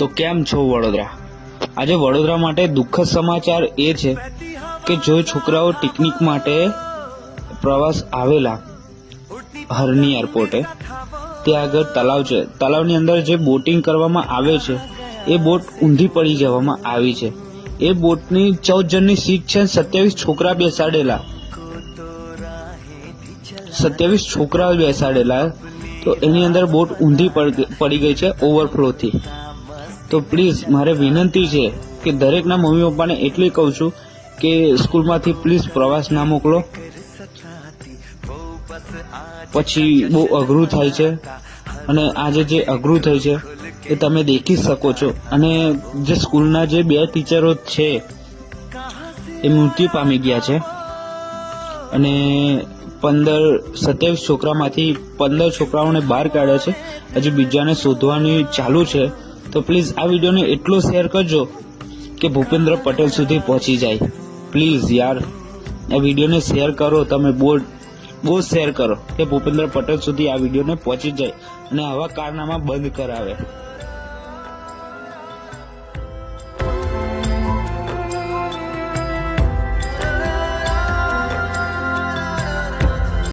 તો કેમ છો વડોદરા? આજે વડોદરા માટે દુઃખદ સમાચાર એ છે કે જો છોકરાઓ પિકનિક માટે પ્રવાસ આવેલા હરની એરપોર્ટે ત્યાં આગળ તલાવ છે. તલાવની અંદર જે બોટિંગ કરવામાં આવે છે, એ બોટ ઊંધી પડી જવામાં આવી છે. એ બોટની ચૌદ જણની સીટ છે, સત્યાવીસ છોકરા બેસાડેલા. સત્યાવીસ છોકરા બેસાડેલા. તો એની અંદર બોટ ઊંધી પડ- પડી ગઈ છે ઓવરફ્લોથી તો પ્લીઝ મારે વિનંતી છે કે દરેકના મમ્મી પપ્પાને એટલી કહું છું કે સ્કૂલમાંથી પ્લીઝ પ્રવાસ ના મોકલો. પછી બહુ અઘરું થાય છે અને આજે જે અઘરું થાય છે એ તમે દેખી શકો છો. અને જે સ્કૂલના જે બે ટીચરો છે, એ મૃત્યુ પામી ગયા છે. અને પંદર, સત્યાવીસ છોકરામાંથી પંદર છોકરાઓને બહાર કાઢ્યા છે. હજુ બીજાને શોધવાની ચાલુ છે. તો પ્લીઝ આ વિડીયોને એટલો શેર કરજો કે ભૂપેન્દ્ર પટેલ સુધી પહોંચી જાય. પ્લીઝ યાર, આ વિડીયોને શેર કરો, તમે બહુ બહુ શેર કરો કે ભૂપેન્દ્ર પટેલ સુધી આ વિડીયોને પહોંચી જાય અને આવા કારનામા બંધ કરાવે.